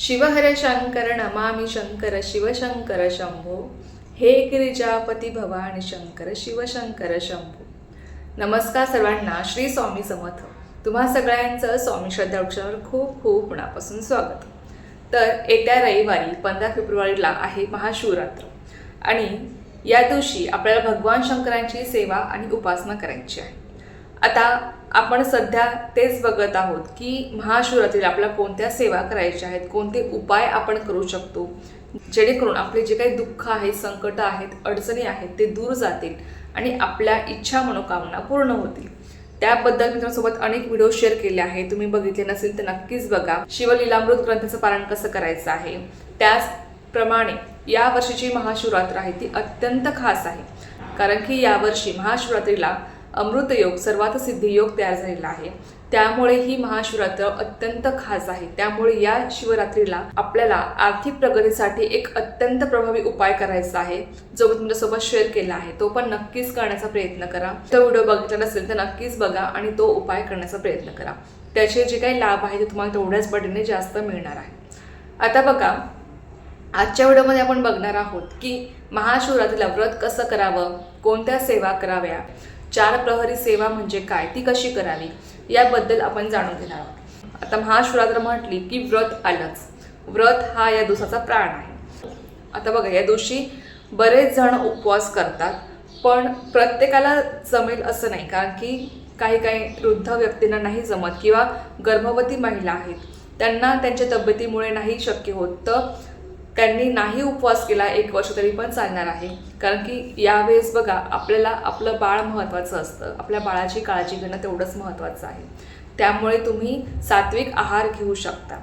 शिवहर शंकर नमामि शंकर शिवशंकर शंभो हे गिरिजापती भवानी शंकर शिवशंकर शंभो नमस्कार सर्वांना श्री स्वामी समर्थ। तुम्हा सगळ्यांचं स्वामी श्रद्धा वृक्षावर खूप खूप मनापासून स्वागत। तर येत्या रविवारी पंधरा फेब्रुवारीला आहे महाशिवरात्र आणि या दिवशी आपल्याला भगवान शंकरांची सेवा आणि उपासना करायची आहे. आता आपण सध्या तेच बघत आहोत की महाशिवरात्रीला आपल्या कोणत्या सेवा करायच्या आहेत कोणते उपाय आपण करू शकतो जेणेकरून आपले जे काही दुःख आहेत संकट आहेत अडचणी आहेत ते दूर जातील आणि आपल्या इच्छा मनोकामना पूर्ण होतील. त्याबद्दल मी तुमच्यासोबत अनेक व्हिडिओ शेअर केले आहेत. तुम्ही बघितले नसेल तर नक्कीच बघा. शिवलीलामृत ग्रंथाचं पालन कसं करायचं आहे? त्याचप्रमाणे या वर्षीची महाशिवरात्र आहे ती अत्यंत खास आहे. कारण की यावर्षी महाशिवरात्रीला अमृतयोग सर्वात सिद्धियोग तयार झालेला आहे. त्यामुळे ही महाशिवरात्र अत्यंत खास आहे. त्यामुळे या शिवरात्रीला आपल्याला आर्थिक प्रगतीसाठी एक अत्यंत प्रभावी उपाय करायचा आहे जो मी तुमच्यासोबत शेअर केला आहे. तो पण नक्कीच करण्याचा प्रयत्न करा. तो व्हिडिओ बघितला नसेल तर नक्कीच बघा आणि तो उपाय करण्याचा प्रयत्न करा. त्याचे जे काही लाभ आहे ते तुम्हाला तेवढ्याच पटीने जास्त मिळणार आहे. आता बघा आजच्या व्हिडिओमध्ये आपण बघणार आहोत की महाशिवरात्रीला व्रत कसं करावं कोणत्या सेवा कराव्या चार प्रहरी सेवा म्हणजे काय? ती कशी करावी? याबद्दल आपण जाणून घेणार आहोत. आता महाशिवरात्र म्हटली की व्रत आलंच. व्रत हा या दिवसाचा प्राण आहे. आता बघा या दिवशी बरेच जण उपवास करतात पण प्रत्येकाला जमेल असं नाही कारण की काही काही वृद्ध व्यक्तींना नाही जमत किंवा गर्भवती महिला आहेत त्यांना त्यांच्या तब्येतीमुळे नाही शक्य होत. तर त्यांनी नाही उपवास केला एक वर्ष तरी पण चालणार आहे. कारण की यावेळेस बघा आपल्याला आपलं बाळ महत्त्वाचं असतं. आपल्या बाळाची काळजी घेणं तेवढंच महत्त्वाचं आहे. त्यामुळे तुम्ही सात्विक आहार घेऊ शकता.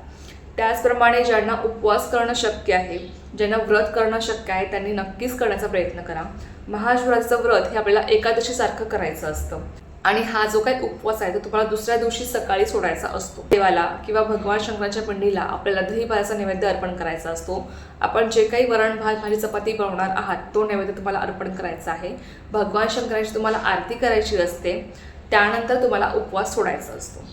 त्याचप्रमाणे ज्यांना उपवास करणं शक्य आहे ज्यांना व्रत करणं शक्य आहे त्यांनी नक्कीच करण्याचा प्रयत्न करा. महाशिवराचं व्रत हे आपल्याला एकादशीसारखं करायचं असतं. आणि हा जो काही उपवास आहे तो तुम्हाला दुसऱ्या दिवशी सकाळी सोडायचा असतो. देवाला किंवा भगवान शंकराच्या पिंडीला आपल्याला दहीभाचा नैवेद्य अर्पण करायचा असतो. आपण जे काही वरण भात भाजी चपाती बनवणार आहात तो नैवेद्य तुम्हाला अर्पण करायचा आहे. भगवान शंकराची तुम्हाला आरती करायची असते. त्यानंतर तुम्हाला उपवास सोडायचा असतो.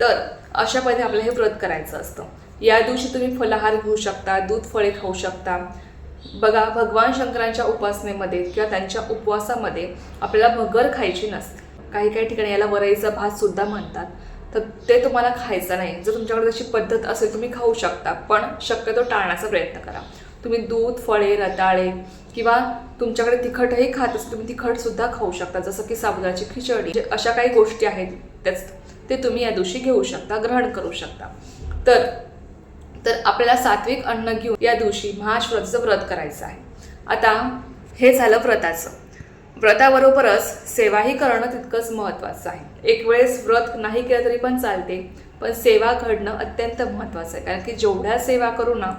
तर अशा पद्धतीने आपल्याला हे व्रत करायचं असतं. या दिवशी तुम्ही फलाहार घेऊ शकता दूध फळे खाऊ शकता. बघा भगवान शंकरांच्या उपासनेमध्ये किंवा त्यांच्या उपवासामध्ये आपल्याला भगर खायची नसते. काही काही ठिकाणी याला वरईचा भात सुद्धा म्हणतात. तर ते तुम्हाला खायचं नाही. जर तुमच्याकडे तशी पद्धत असेल तुम्ही खाऊ शकता. पण शक्यतो टाळण्याचा प्रयत्न करा. तुम्ही दूध फळे रताळे किंवा तुमच्याकडे तिखटही खात असेल तुम्ही तिखटसुद्धा खाऊ शकता. जसं की साबुदाची खिचडी. अशा काही गोष्टी आहेत त्याच ते तुम्ही या दिवशी घेऊ शकता ग्रहण करू शकता. तर तर आपल्याला सात्विक अन्न घेऊन या दिवशी महाशिवरात्रीचं व्रत करायचं आहे. आता हे झालं व्रताचं. व्रताबरोबरच सेवाही करणं तितकंच महत्त्वाचं आहे. एक वेळेस व्रत नाही केलं तरी पण चालते पण सेवा घडणं अत्यंत महत्त्वाचं आहे. कारण की जेवढ्या सेवा करू ना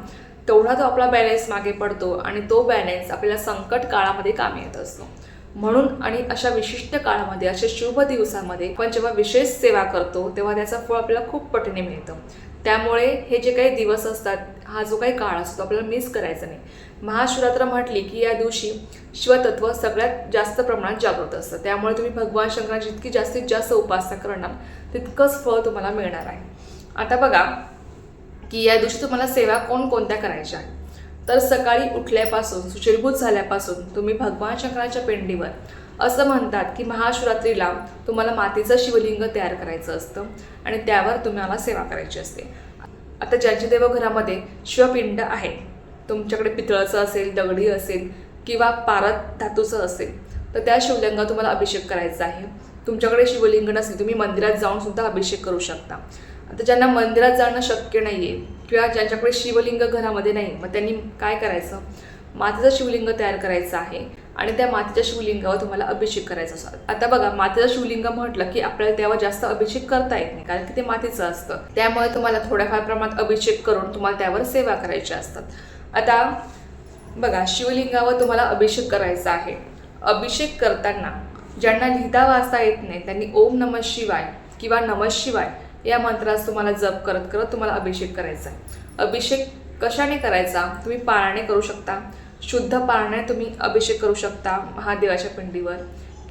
तेवढा तो आपला बॅलन्स मागे पडतो आणि तो बॅलन्स आपल्याला संकट काळामध्ये कामी येत असतो. म्हणून आणि अशा विशिष्ट काळामध्ये अशा शुभ दिवसामध्ये आपण जेव्हा विशेष सेवा करतो तेव्हा त्याचं फळ आपल्याला खूप पटीने मिळतं. त्यामुळे हे जे काही दिवस असतात हा जो काही काळ असतो आपल्याला मिस करायचा नाही. महाशिवरात्र म्हटली की या दिवशी शिवतत्व सगळ्यात जास्त प्रमाणात जागृत असतं. त्यामुळे तुम्ही भगवान शंकराची जितकी जास्तीत जास्त उपासना करणार तितकंच फळ तुम्हाला मिळणार आहे. आता बघा की या दिवशी तुम्हाला सेवा कोणकोणत्या करायच्या आहेत. तर सकाळी उठल्यापासून सुचिरभूत झाल्यापासून तुम्ही भगवान शंकराच्या पिंडीवर असं म्हणतात की महाशिवरात्रीला तुम्हाला मातीचं शिवलिंग तयार करायचं असतं आणि त्यावर तुम्हाला सेवा करायची असते. आता ज्यांच्या देवघरामध्ये शिवपिंड आहे तुमच्याकडे पितळाचं असेल दगडी असेल किंवा पारद धातूचं असेल तर त्या शिवलिंगात तुम्हाला अभिषेक करायचा आहे. तुमच्याकडे शिवलिंग नसेल तुम्ही मंदिरात जाऊन सुद्धा अभिषेक करू शकता. आता ज्यांना मंदिरात जाणं शक्य नाही आहे किंवा ज्यांच्याकडे शिवलिंग घरामध्ये नाही मग त्यांनी काय करायचं? मातीचं शिवलिंग तयार करायचं आहे आणि त्या मातीच्या शिवलिंगावर तुम्हाला अभिषेक करायचा असतो. आता बघा मातीचं शिवलिंग म्हटलं की आपल्याला त्यावर जास्त अभिषेक करता येत नाही कारण की ते मातीचं असतं. त्यामुळे तुम्हाला थोड्याफार प्रमाणात अभिषेक करून तुम्हाला त्यावर सेवा करायच्या असतात. आता बघा शिवलिंगावर तुम्हाला अभिषेक करायचा आहे. अभिषेक करताना ज्यांना लिहिता वाचता येत नाही त्यांनी ओम नमः शिवाय किंवा नमः शिवाय या मंत्रास तुम्हाला जप करत करत तुम्हाला अभिषेक करायचा आहे. अभिषेक कशाने करायचा? तुम्ही पाळणे करू शकता. शुद्ध पाळणे तुम्ही अभिषेक करू शकता महादेवाच्या पिंडीवर.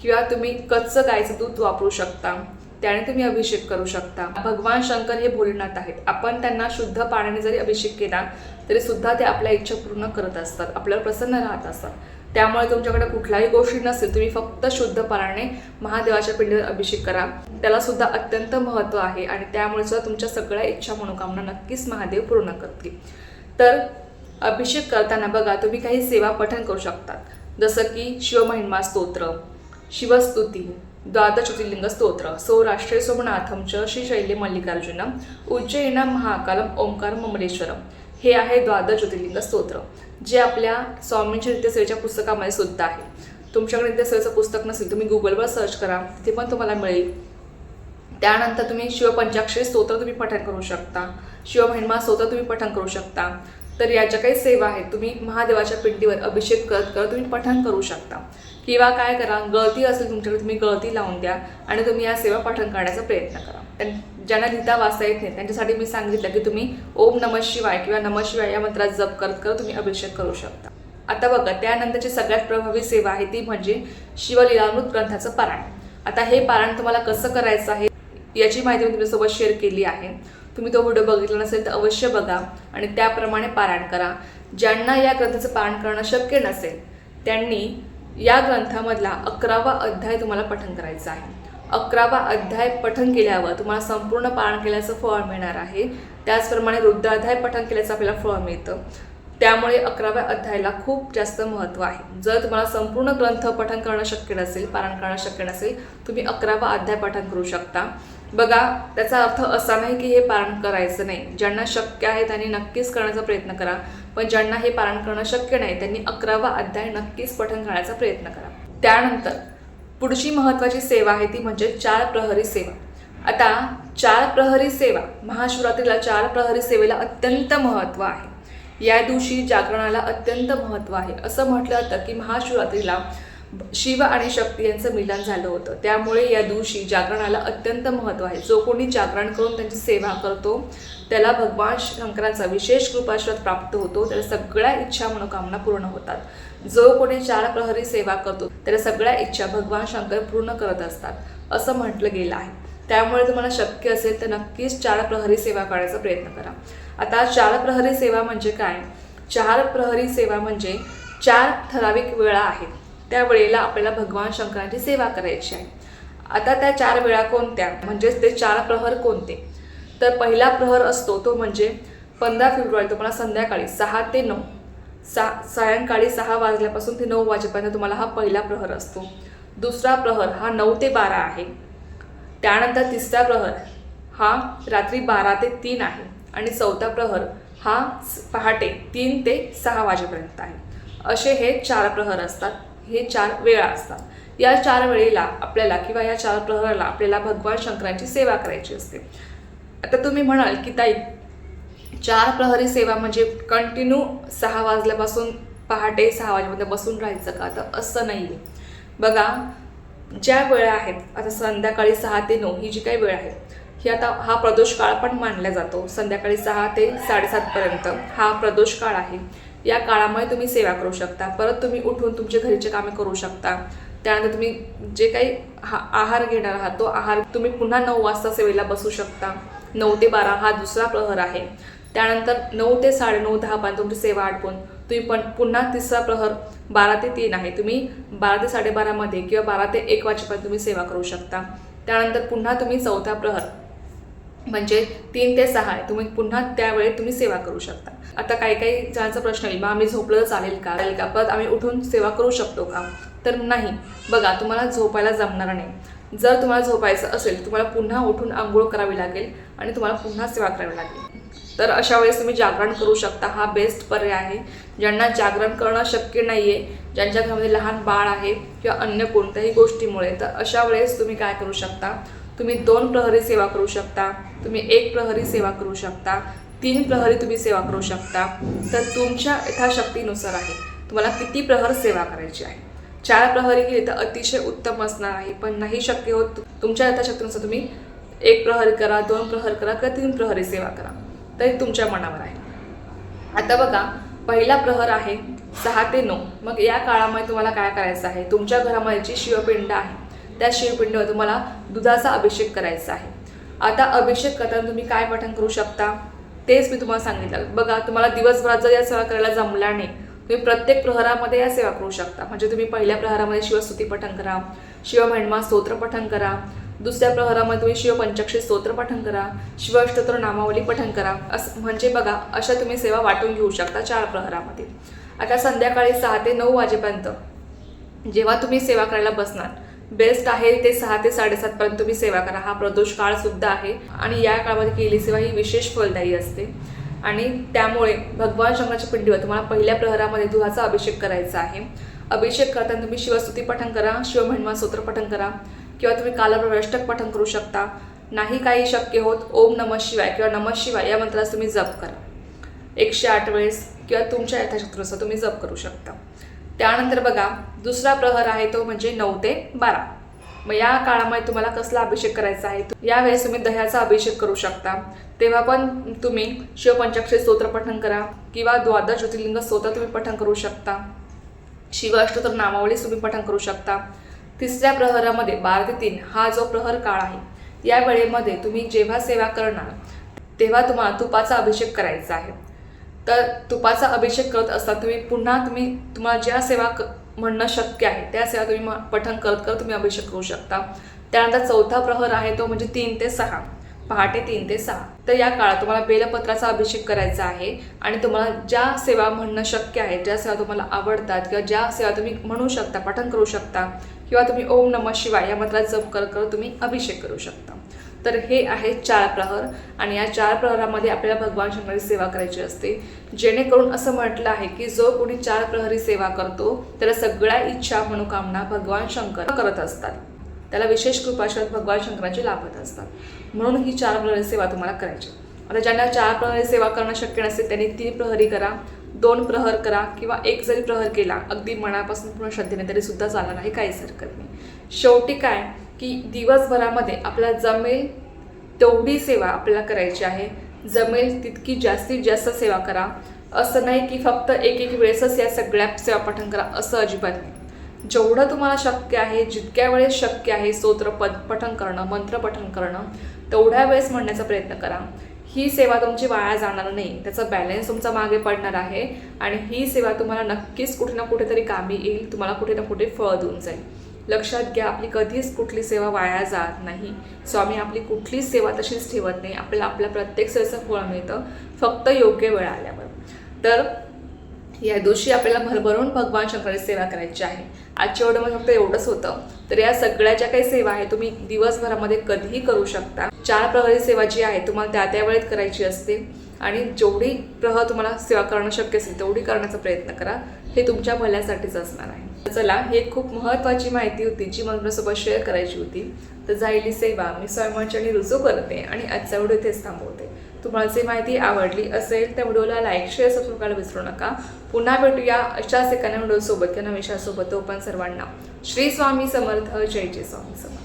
किंवा तुम्ही कच्चं गायचं दूध वापरू शकता. त्याने तुम्ही अभिषेक करू शकता. भगवान शंकर हे भोलेनाथ आहेत. आपण त्यांना शुद्ध पाण्याने जरी अभिषेक केला तरी सुद्धा ते आपल्या इच्छा पूर्ण करत असतात आपल्याला प्रसन्न राहत असतात. त्यामुळे तुमच्याकडे कुठल्याही गोष्टी नसेल तुम्ही फक्त शुद्ध पाण्याने महादेवाच्या पिंडीवर अभिषेक करा. त्याला सुद्धा अत्यंत महत्त्व आहे आणि त्यामुळे सुद्धा तुमच्या सगळ्या इच्छा मनोकामना नक्कीच महादेव पूर्ण करतील. तर अभिषेक करताना बघा तुम्ही काही सेवा पठण करू शकतात. जसं की शिवमहिमा स्तोत्र शिवस्तुती द्वादश ज्योतिर्लिंग स्तोत्र सौराष्ट्रे सोमनाथम च श्रीशैल्य मल्लिकार्जुनम उज्जैन महाकालम ओंकार ममलेश्वरम. हे आहे द्वादश ज्योतिर्लिंग स्तोत्र जे आपल्या स्वामींच्या नित्यसेवेच्या पुस्तकामध्ये सुद्धा आहे. तुमच्याकडे नित्यसेवेचं पुस्तक नसेल तुम्ही गुगलवर सर्च करा तिथे पण तुम्हाला मिळेल. त्यानंतर तुम्ही शिवपंचाक्षरी स्तोत्र तुम्ही पठण करू शकता. शिवमहिमा स्तोत्र तुम्ही पठण करू शकता. तर या ज्या काही सेवा आहेत तुम्ही महादेवाच्या पिंडीवर अभिषेक करत करत तुम्ही पठण करू शकता. किंवा काय करा गळती असेल तुमच्याकडे तुम्ही गळती लावून द्या आणि तुम्ही या सेवा पठण करण्याचा प्रयत्न करा. ज्यांना लिहिता वाचता येत नाही त्यांच्यासाठी मी सांगितलं की तुम्ही ओम नम शिवाय किंवा नम शिवाय या मंत्रात जप करत करत तुम्ही अभिषेक करू शकता. आता बघा त्यानंतरची सगळ्यात प्रभावी सेवा आहे ती म्हणजे शिवलीलामृत ग्रंथाचं पारायण. आता हे पारायण तुम्हाला कसं करायचं आहे याची माहिती मी तुमच्यासोबत शेअर केली आहे. तुम्ही तो व्हिडिओ बघितला नसेल तर अवश्य बघा आणि त्याप्रमाणे पारायण करा. ज्यांना या ग्रंथाचं पारायण करणं शक्य नसेल त्यांनी या ग्रंथामधला अकरावा अध्याय तुम्हाला पठण करायचा आहे. अकरावा अध्याय पठन केल्यावर तुम्हाला संपूर्ण पारण केल्याचं फळ मिळणार आहे. त्याचप्रमाणे रुद्राध्याय पठन केल्याचं आपल्याला फळ मिळतं. त्यामुळे अकराव्या अध्यायाला खूप जास्त महत्त्व आहे. जर तुम्हाला संपूर्ण ग्रंथ पठन करणं शक्य नसेल पारण करणं शक्य नसेल तुम्ही अकरावा अध्याय पठन करू शकता. बघा त्याचा अर्थ असा नाही की हे पारण करायचं नाही. ज्यांना शक्य आहे त्यांनी नक्कीच करण्याचा प्रयत्न करा. पण ज्यांना हे पारण करणं शक्य नाही त्यांनी अकरावा अध्याय नक्कीच पठन करण्याचा प्रयत्न करा. त्यानंतर पुढची महत्त्वाची सेवा आहे ती म्हणजे चार प्रहरी सेवा. आता चार प्रहरी सेवा महाशिवरात्रीला चार प्रहरी सेवेला अत्यंत महत्त्व आहे. या दिवशी जागरणाला अत्यंत महत्त्व आहे. असं म्हटलं जातं की महाशिवरात्रीला शिव आणि शक्ती यांचं मिलन झालं होतं. त्यामुळे या दिवशी जागरणाला अत्यंत महत्त्व आहे. जो कोणी जागरण करून त्यांची सेवा करतो त्याला भगवान शंकरांचा विशेष कृपाश्वाद प्राप्त होतो. त्याला सगळ्या इच्छा मनोकामना पूर्ण होतात. जो कोणी चार प्रहरी सेवा करतो त्याला सगळ्या इच्छा भगवान शंकर पूर्ण करत असतात असं म्हटलं गेलं आहे. त्यामुळे तुम्हाला शक्य असेल तर नक्कीच चार प्रहरी सेवा करण्याचा प्रयत्न करा. आता चार प्रहरी सेवा म्हणजे काय? चार प्रहरी सेवा म्हणजे चार ठराविक वेळा आहेत. त्या वेळेला आपल्याला भगवान शंकरांची सेवा करायची आहे. आता त्या चार वेळा कोणत्या? म्हणजेच ते चार प्रहर कोणते? तर पहिला प्रहर असतो तो म्हणजे पंधरा फेब्रुवारी तुम्हाला संध्याकाळी सहा ते नऊ. सा सायंकाळी सहा वाजल्यापासून ते नऊ वाजेपर्यंत तुम्हाला हा पहिला प्रहर असतो. दुसरा प्रहर हा नऊ ते बारा आहे. त्यानंतर तिसरा प्रहर हा रात्री बारा ते तीन आहे. आणि चौथा प्रहर हा स- पहाटे तीन ते सहा वाजेपर्यंत आहे. असे हे चार प्रहर असतात. हे चार वेळा असतात. या चार वेळेला आपल्याला किंवा या चार प्रहराला आपल्याला भगवान शंकरांची सेवा करायची असते. आता तुम्ही म्हणाल की ताई चार प्रहरी सेवा म्हणजे कंटिन्यू सहा वाजल्यापासून पहाटे सहा वाजेपर्यंत बसून राहायचं का? तर असं नाही आहे बघा ज्या वेळा आहेत आता संध्याकाळी सहा ते नऊ ही जी काही वेळ आहे ही आता हा प्रदोष काळ पण मानला जातो. संध्याकाळी सहा ते साडेसातपर्यंत हा प्रदोष काळ आहे. या काळामुळे तुम्ही सेवा करू शकता. परत तुम्ही उठून तुमचे घरीचे कामे करू शकता. त्यानंतर तुम्ही जे काही हा आहार घेणार आहात तो आहार तुम्ही पुन्हा नऊ वाजता सेवेला बसू शकता. नऊ ते बारा हा दुसरा प्रहर आहे. त्यानंतर नऊ ते साडेनऊ दहापर्यंत तुमची सेवा आटपून. तुम्ही पण पुन्हा तिसरा प्रहर बारा ते तीन आहे. तुम्ही बारा ते साडेबारामध्ये किंवा बारा ते एक वाजेपर्यंत तुम्ही सेवा करू शकता. त्यानंतर पुन्हा तुम्ही चौथा प्रहर म्हणजे तीन ते सहा आहे. तुम्ही पुन्हा त्यावेळी तुम्ही सेवा करू शकता. आता काही काही जणांचा प्रश्न येईल मग आम्ही झोपलं तर चालेल का? चालेल का? परत आम्ही उठून सेवा करू शकतो का? तर नाही. बघा तुम्हाला झोपायला जमणार नाही. जर तुम्हाला झोपायचं असेल तुम्हाला पुन्हा उठून आंघोळ करावी लागेल आणि तुम्हाला पुन्हा सेवा करावी लागेल. तर अशा वेळेस तुम्ही जागरण करू शकता. हा बेस्ट पर्याय आहे. ज्यांना जागरण करणं शक्य नाही आहे ज्यांच्या घरामध्ये लहान बाळ आहे किंवा अन्य कोणत्याही गोष्टीमुळे तर अशा वेळेस तुम्ही काय करू शकता? तुम्ही दोन प्रहरी सेवा करू शकता. तुम्ही एक प्रहरी सेवा करू शकता. तीन प्रहरी तुम्ही सेवा करू शकता. तर तुमच्या यथाशक्तीनुसार आहे. तुम्हाला किती प्रहर सेवा करायची आहे? चार प्रहरी केली तर अतिशय उत्तम असणार आहे. पण नाही शक्य होत. तुमच्या यथाशक्तीनुसार तुम्ही एक प्रहरी करा दोन प्रहर करा किंवा तीन प्रहरी सेवा करा. तर तुमच्या मनावर आहे. आता बघा पहिला प्रहर आहे सहा ते नऊ. मग या काळामध्ये तुम्हाला काय करायचं आहे? तुमच्या घरामध्ये जी शिवपिंड आहे त्या शिवपिंडवर तुम्हाला दुधाचा अभिषेक करायचा आहे. आता अभिषेक करताना तुम्ही काय पठण करू शकता? तेच मी तुम्हाला सांगितलं. बघा तुम्हाला दिवसभरात जर या सेवा करायला जमला नाही तुम्ही प्रत्येक प्रहरामध्ये या सेवा करू शकता. म्हणजे तुम्ही पहिल्या प्रहरामध्ये शिवस्तुती पठण करा शिवमहिमा स्तोत्र पठण करा दुसऱ्या प्रहरामध्ये तुम्ही शिवपंचाक्षरी स्तोत्र पठण करा शिवअष्टोत्तर नामावली पठण करा असं म्हणजे बघा अशा तुम्ही सेवा वाटून घेऊ शकता चार प्रहरामध्ये. आता संध्याकाळी सहा ते नऊ वाजेपर्यंत जेव्हा तुम्ही सेवा करायला बसणार बेस्ट आहे ते सहा ते साडेसातपर्यंत तुम्ही सेवा करा. हा प्रदोष काळ सुद्धा आहे आणि या काळामध्ये केलेली सेवा ही विशेष फलदायी असते. आणि त्यामुळे भगवान शंकराच्या पिंडीवर तुम्हाला पहिल्या प्रहरामध्ये दुधाचा अभिषेक करायचा आहे. अभिषेक करताना तुम्ही शिवस्तुती पठण करा शिवमहिमा स्तोत्र पठण करा. किंवा तुम्ही कालप्रवेष्टक पठण करू शकता. नाही काही शक्य होत ओम नम शिवाय किंवा नम शिवाय या मंत्रास तुम्ही जप करा. एकशे आठ वेळेस किंवा तुमच्या यथाशक्तीनुसार तुम्ही जप करू शकता. त्यानंतर बघा दुसरा प्रहर आहे तो म्हणजे नऊ ते बारा. मग या काळामध्ये तुम्हाला कसला अभिषेक करायचा आहे? यावेळेस तुम्ही दह्याचा अभिषेक करू शकता. तेव्हा पण तुम्ही शिवपंचाक्षरी स्तोत्र पठण करा किंवा द्वादश ज्योतिर्लिंग स्तोत्र तुम्ही पठण करू शकता. शिव अष्टोत्तर नामावली तुम्ही पठण करू शकता. तिसऱ्या प्रहरामध्ये बारा ते तीन हा जो प्रहर काळ आहे या वेळेमध्ये तुम्ही जेव्हा सेवा करणार तेव्हा तुम्हाला तुपाचा अभिषेक करायचा आहे. तर तुपाचा अभिषेक करत असता तुम्ही पुन्हा तुम्ही तुम्हाला ज्या सेवा क म्हणणं शक्य आहे त्या सेवा तुम्ही म- पठण करत करत तुम्ही अभिषेक करू शकता. त्यानंतर चौथा प्रहर आहे तो म्हणजे तीन ते सहा पहाटे तीन ते सहा. तर या काळात तुम्हाला बेलपत्राचा अभिषेक करायचा आहे आणि तुम्हाला ज्या सेवा म्हणणं शक्य आहे ज्या सेवा तुम्हाला आवडतात किंवा ज्या सेवा तुम्ही म्हणू शकता पठण करू शकता किंवा तुम्ही ओम नम शिवाय या मंत्रात जप कर करत तुम्ही अभिषेक करू शकता. तर हे आहे चार प्रहर आणि या चार प्रहरामध्ये आपल्याला भगवान शंकराची सेवा करायची असते. जेणेकरून असं म्हटलं आहे की जो कोणी चार प्रहरी सेवा करतो त्याला सगळ्या इच्छा मनोकामना भगवान शंकर करत असतात. त्याला विशेष कृपाशात भगवान शंकराचे लाभत असतात. म्हणून ही चार प्रहरी सेवा तुम्हाला करायची आता ज्यांना चार प्रहरी सेवा करणं शक्य नसेल त्यांनी तीन प्रहरी करा. दोन प्रहर करा किंवा एक जरी प्रहर केला अगदी मनापासून पूर्ण श्रद्धेने तरी सुद्धा चालणार आहे काहीच हरकत नाही. शेवटी काय? की दिवसभरामध्ये आपल्याला जमेल तेवढी सेवा आपल्याला करायची आहे. जमेल तितकी जास्तीत जास्त सेवा करा. असं नाही की फक्त एक एक वेळेसच या सगळ्या सेवा पठण करा असं अजिबात नाही. जेवढं तुम्हाला शक्य आहे जितक्या वेळेस शक्य आहे स्तोत्र पद पठण करणं मंत्र पठण करणं तेवढ्या वेळेस म्हणण्याचा प्रयत्न करा. ही सेवा तुमची वाया जाणार नाही. त्याचा बॅलेन्स तुमचा मागे पडणार आहे आणि ही सेवा तुम्हाला नक्कीच कुठे ना कुठेतरी कामी येईल तुम्हाला कुठे ना कुठे फळ देऊन जाईल. लक्षात घ्या आपली कधीच कुठली सेवा वाया जात नाही. स्वामी आपली कुठलीच सेवा तशीच ठेवत नाही. आपल्याला आपल्या प्रत्येक सेवेचं फळ मिळतं फक्त योग्य वेळ आल्यावर. तर या दिवशी आपल्याला भरभरून भगवान शंकराची सेवा करायची आहे. आजच्या एवढं म्हणजे फक्त एवढंच होतं. तर या सगळ्या ज्या काही सेवा आहे तुम्ही दिवसभरामध्ये कधीही करू शकता. चार प्रहरी सेवा जी आहे तुम्हाला त्या त्या वेळेत करायची असते. आणि जेवढी प्रह तुम्हाला सेवा करणं शक्य असेल तेवढी करण्याचा प्रयत्न करा. हे तुमच्या भल्यासाठीच असणार आहे. चला ही एक खूप महत्त्वाची माहिती होती जी मला शेअर करायची होती. तर झालेली सेवा मी स्वयंचरणी रुजू करते आणि आजचा व्हिडिओ इथेच थांबवते. तुम्हाला जी माहिती आवडली असेल त्या व्हिडिओला लाईक शेअर सबस्क्राईब करायला विसरू नका. पुन्हा भेटूया अशाच एका व्हिडिओसोबत. किंवा विषयासोबत तो पण सर्वांना श्री स्वामी समर्थ. जय जय स्वामी समर्थ.